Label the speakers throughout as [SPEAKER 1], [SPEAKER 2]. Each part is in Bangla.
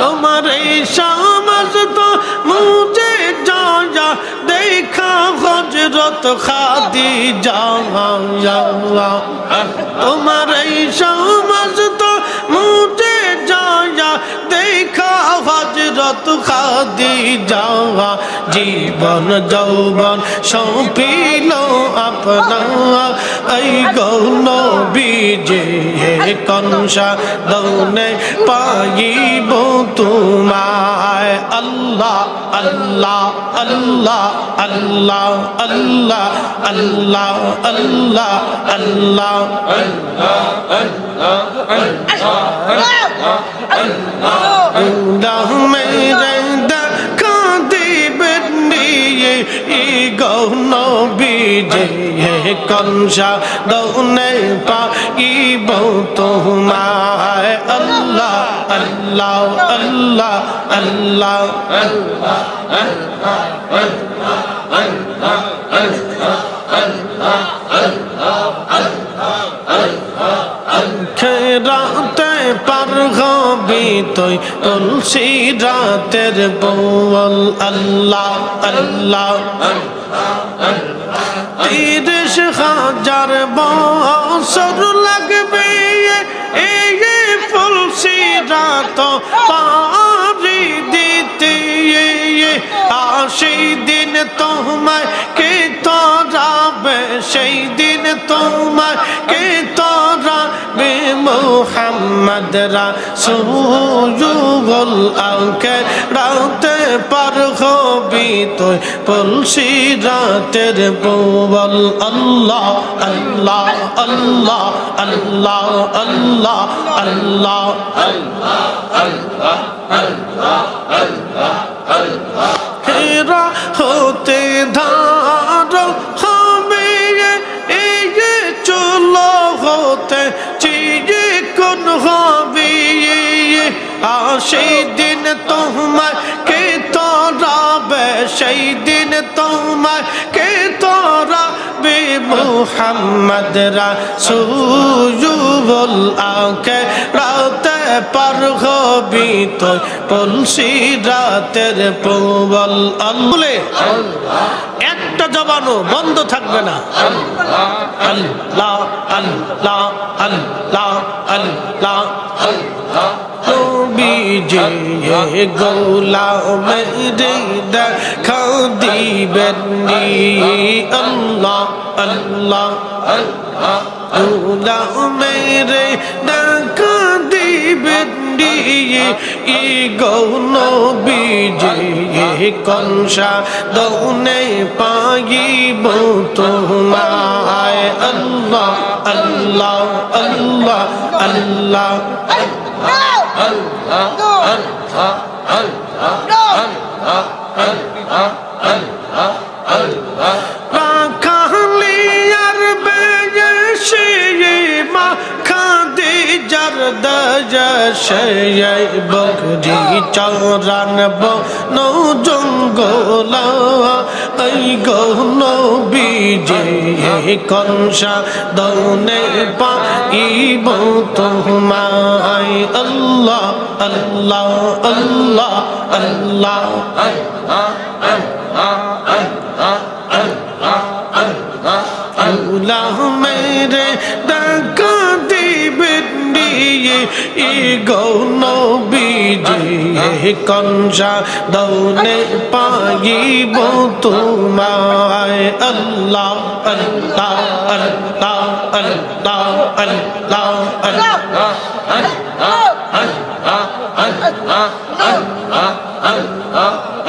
[SPEAKER 1] তোমার এই সমাজ তো মুঝে যা দেখা হজরত খাদি যা তোমার এই সমাজ তো মুঝে যা দেখা হজরত খাদি যাওয়া জীবন যৌবন সৌপিল আপনা এই গৌন বীজে কনসা দৌনে পাইব তোমায়। আল্লাহ আল্লাহ আল্লাহ আল্লাহ আল্লাহ আল্লাহ আল্লাহ আল্লাহ। আল্লাহ নিয়ে ই গৌন বীজে কনসা দৌনে পাইব তোমায়। আল্লাহ আল্লাহ আল্লাহ আল্লাহ খেরাতে তুই তুলসী রাতের বল আল্লাহ আল্লাহ। তিরিশ হাজার বছর লাগবে এই তুলসী রাত পারি দিতে। সেই দিন তোমায় মোহাম্মদ রাসূলুল আকে রাতে পার হবি তুই পলসি রাতের বল আল্লাহ আল্লাহ আল্লাহ আল্লাহ আল্লাহ আল্লাহ হেরা হতে ধার হবে, এই চলো হতে সেই দিন তোমার কে তোরা সেই দিন তোমার কে তরাবে সুযুবল আকে রাতে পার হবি তো পলসি রাতের পবল আল্লে একটা জবানও বন্ধ থাকবে না। আল্লাহ আল্লাহ আল্লাহ আল্লাহ। বিজে গৌলা মেরে দেখা দিবেন আল্লাহ আল্লাহ গৌলা মেরে দেখা দিবেন ই গৌন বিজে কনসা দৌনে পাইব তোমায় আল্লাহ আল্লাহ আল্লাহ আল্লাহ কালিয়ার সে বকরি চরান বনো জঙ্গল এই গৌন বিজে কনসা দৌনে পাইব তোমায় আল্লাহ আল্লাহ আল্লাহ আল্লাহ আল্লাহ নিয়ে ই গৌন বিজে কনসা দৌনে পাইব তোমায় আল্লাহ আল্লাহ আল্লাহ আল্লাহ আল্লাহ আল্লাহ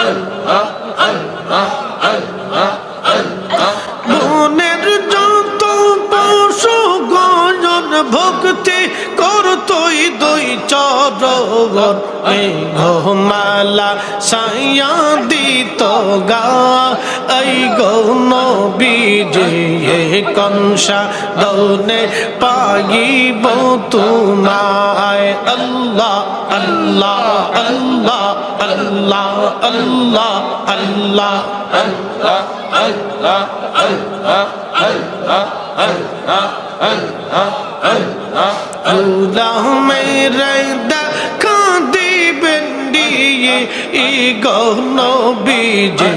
[SPEAKER 1] মনের চরণ এই ঘুমালা সাইয়া দিত গা এই গৌন বিজে কনসা দৌনে পাইব তোমায় আল্লাহ আল্লাহ আল্লাহ আল্লাহ আল্লাহ আল্লাহ আল্লাহ আল্লাহ আল্লাহ আল্লাহ আল্লাহ মেরে দেখা দিবেন নবীজি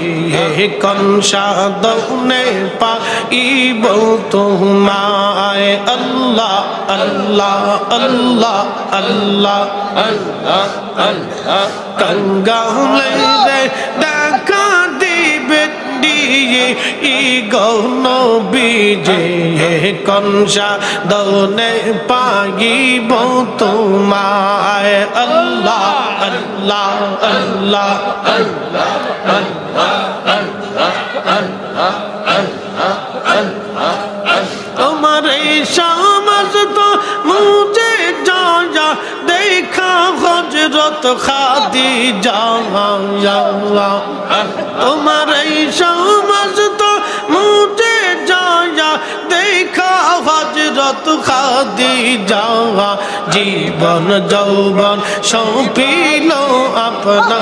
[SPEAKER 1] হে কনসাদনে পাইব তোমায় আল্লাহ আল্লাহ আল্লাহ আল্লাহ আল্লাহ আল্লাহ কঙ্গালে দে দিয়ে ই গনবীজি হে কনসা দৌনে পাগিব তোমায়। আল্লাহ আল্লাহ আল্লাহ তোমার তোমার এই সমাজ তো মুঝে যা দেখা হজরত খাদি যাওয়া জীবন যৌবন সৌপিল আপনা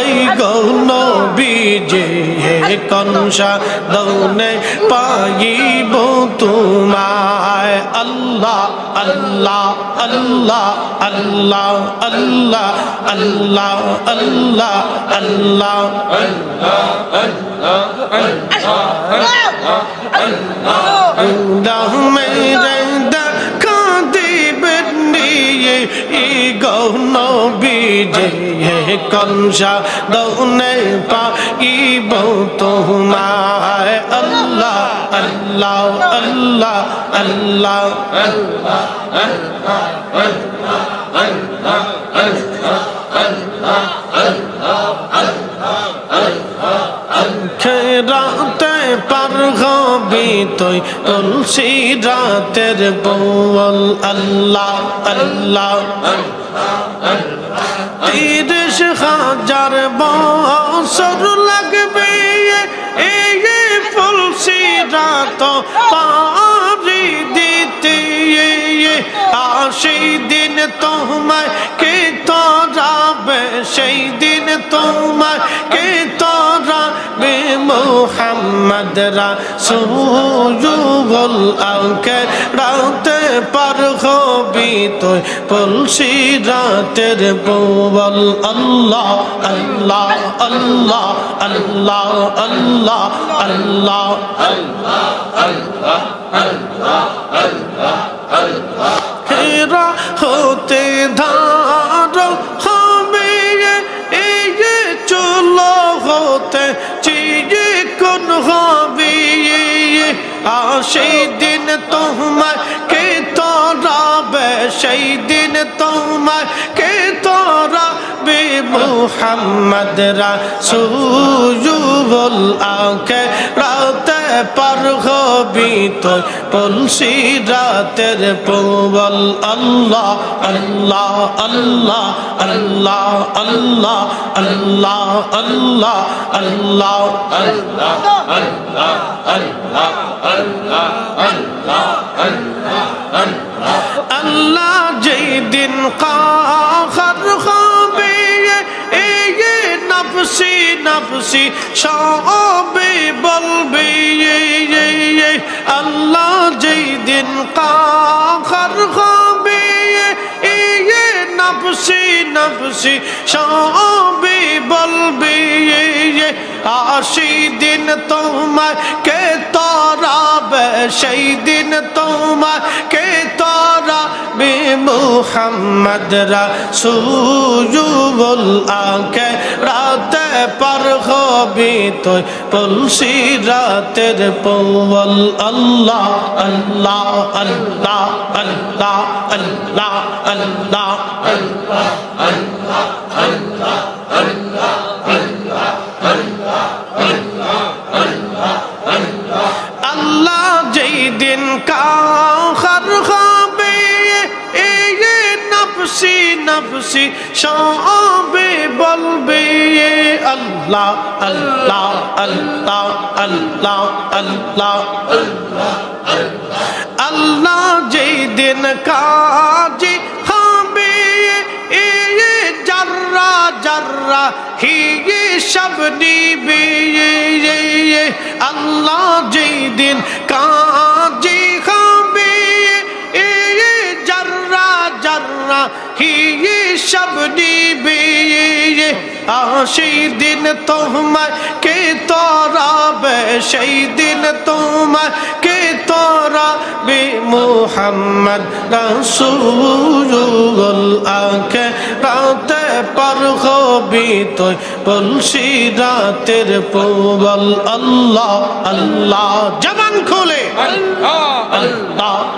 [SPEAKER 1] এই গৌন বিজে কনসা দৌনে পাইব তোমায়। আল্লাহ আল্লাহ আল্লাহ আল্লাহ আল্লাহ আল্লাহ আল্লাহ আল্লাহ। আল্লাহ বিজে হে কনসা দৌনে পাইব তোমায় আল্লাহ। আল্লাহ আল্লাহ আল্লাহ। তুই তুলসী রাতের বল আল্লাহ আল্লাহ। তিরিশ হাজার বছর লাগবে। তুলসী রাত পারি দিতে আর সেই দিন তোমায় কে তরাবে সেই দিন তোমায় কে মোহাম্মদ রাসূলুল আকে রাতে পার হবি তুই পলসি রাতের বল আল্লাহ আল্লাহ আল্লাহ আল্লাহ আল্লাহ আল্লাহ আল্লাহ আল্লাহ আল্লাহ হেরা হতে ধার সেই দিন তোমার কে তোরাবে সেই দিন তোমার কে তোরাবে মোহাম্মদ রাসূলুল আকে রাতে পার হবি তো পলসি রাতের পোবল আল্লাহ আল্লাহ আল্লাহ আল্লাহ আল্লাহ আল্লাহ আল্লাহ আল্লাহ আল্লাহ যেই দিন কাহার হবে, এই নফসি নফসি সবে নফসি নফসি সবি বলবি আশি দিন তোমার কে তোরা সেই দিন তোমার কে তরাবে মুহাম্মদ রাসূলুল আকে রাতে পার হবি তুই পুলসি রাতের পৌল আল্লাহ আল্লাহ আল্লাহ আল্লাহ আল্লাহ আল্লাহ আল্লাহ। সবে বলবে আল্লাহ আল্লাহ আল্লাহ আল্লাহ আল্লাহ আল্লাহ যেই দিন কাজী হবে এই জাররা জাররা হি সব নিবে আল্লাহ যেই দিন কাজ ही शबरी बी आशी दिन तुम के तोरा बी दिन तुम के तोरा बे मोहम्मद रसूल आखे रात पर हो भी तो तुलसी रातिर पोवल अल्लाह अल्लाह जबन खोले अल्लाह अल्लाह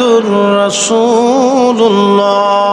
[SPEAKER 1] محمد رسول الله